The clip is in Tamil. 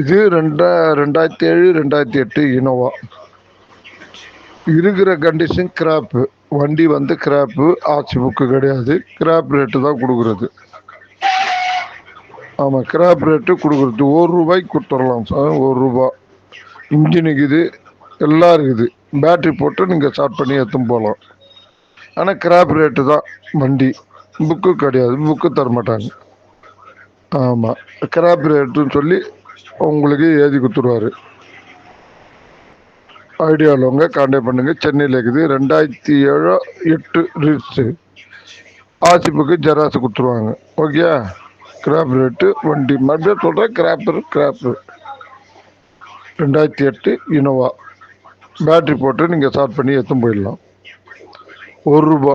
இது ரெண்டா ரெண்டாயிரத்தி ஏழு ரெண்டாயிரத்தி எட்டு இனோவா இருக்கிற கண்டிஷன் கிராப்பு வண்டி வந்து கிராப்பு ஆர்ச்சி புக்கு கிடையாது. கிராப் ரேட்டு தான் கொடுக்குறது. ஆமாம் கிராப் ரேட்டு கொடுக்குறது. ஒரு ரூபாய்க்கு கொடுத்துடலாம் சார் ஒரு ரூபா. இன்ஜின் இருக்குது எல்லாம் இருக்குது. பேட்ரி போட்டு நீங்கள் ஸ்டார்ட் பண்ணி எடுத்துன்னு போகலாம் ஆனால் கிராப் ரேட்டு தான் வண்டி. புக்கு கிடையாது. புக்கு தர மாட்டாங்க ஆமாம் கிராப் ரேட்டுன்னு சொல்லி உங்களுக்கு எழுதி கொடுத்துருவாரு. ஐடியா உள்ளவங்க கான்டாக்ட் பண்ணுங்க. சென்னையில் இருக்குது. ரெண்டாயிரத்தி ஏழு எட்டு ரிஜிஸ்ட்ரு ஆசிப்புக்கு ஜெராக்ஸ் கொடுத்துருவாங்க. ஓகே கிராப் ரேட்டு வண்டி. மறுபடியும் சொல்கிறேன் கிராப்பர் கிராப்பு ரெண்டாயிரத்தி எட்டு இனோவா பேட்ரி போட்டு நீங்கள் ஸ்டார்ட் பண்ணி எடுத்துன்னு போயிடலாம். ஒரு ரூபா